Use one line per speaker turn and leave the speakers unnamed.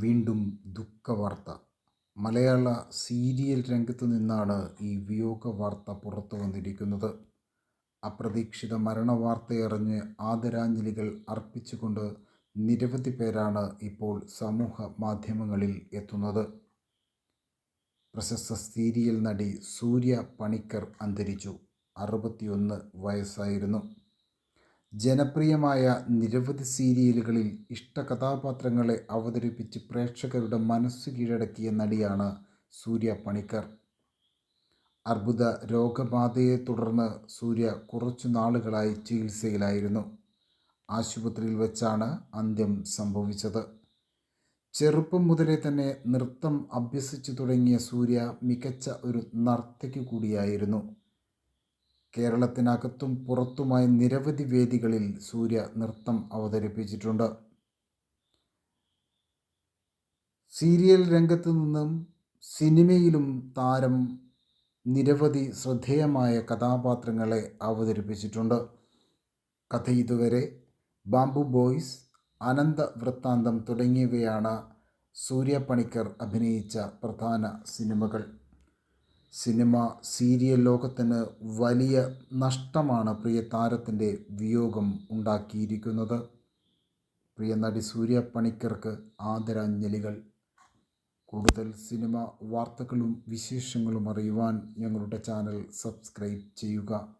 വീണ്ടും ദുഃഖവാർത്ത മലയാള സീരിയൽ രംഗത്ത് നിന്നാണ് ഈ വിയോഗ വാർത്ത പുറത്തു വന്നിരിക്കുന്നത് അപ്രതീക്ഷിത മരണവാർത്തയറിഞ്ഞ് ആദരാഞ്ജലികൾ അർപ്പിച്ചുകൊണ്ട് നിരവധി പേരാണ് ഇപ്പോൾ സമൂഹ മാധ്യമങ്ങളിൽ എത്തുന്നത് പ്രശസ്ത സീരിയൽ നടി സൂര്യ പണിക്കർ അന്തരിച്ചു അറുപത്തിയൊന്ന് വയസ്സായിരുന്നു ജനപ്രിയമായ നിരവധി സീരിയലുകളിൽ ഇഷ്ടകഥാപാത്രങ്ങളെ അവതരിപ്പിച്ച് പ്രേക്ഷകരുടെ മനസ്സ് കീഴടക്കിയ നടിയാണ് സൂര്യ പണിക്കർ അർബുദ രോഗബാധയെ തുടർന്ന് സൂര്യ കുറച്ചു നാളുകളായി ചികിത്സയിലായിരുന്നു ആശുപത്രിയിൽ വെച്ചാണ് അന്ത്യം സംഭവിച്ചത് ചെറുപ്പം മുതലേ തന്നെ നൃത്തം അഭ്യസിച്ചു തുടങ്ങിയ സൂര്യ മികച്ച ഒരു നർത്തകി കൂടിയായിരുന്നു കേരളത്തിനകത്തും പുറത്തുമായി നിരവധി വേദികളിൽ സൂര്യ നൃത്തം അവതരിപ്പിച്ചിട്ടുണ്ട് സീരിയൽ രംഗത്ത് നിന്നും സിനിമയിലും താരം നിരവധി ശ്രദ്ധേയമായ കഥാപാത്രങ്ങളെ അവതരിപ്പിച്ചിട്ടുണ്ട് കഥ ഇതുവരെ ബാംബു ബോയ്സ് അനന്ത വൃത്താന്തം തുടങ്ങിയവയാണ് സൂര്യ പണിക്കർ അഭിനയിച്ച പ്രധാന സിനിമകൾ സിനിമ സീരിയൽ ലോകത്തിന് വലിയ നഷ്ടമാണ് പ്രിയ താരത്തിൻ്റെ വിയോഗം ഉണ്ടാക്കിയിരിക്കുന്നത് പ്രിയ നടി സൂര്യ പണിക്കർക്ക് ആദരാഞ്ജലികൾ കൂടുതൽ സിനിമ വാർത്തകളും വിശേഷങ്ങളും അറിയുവാൻ ഞങ്ങളുടെ ചാനൽ സബ്സ്ക്രൈബ് ചെയ്യുക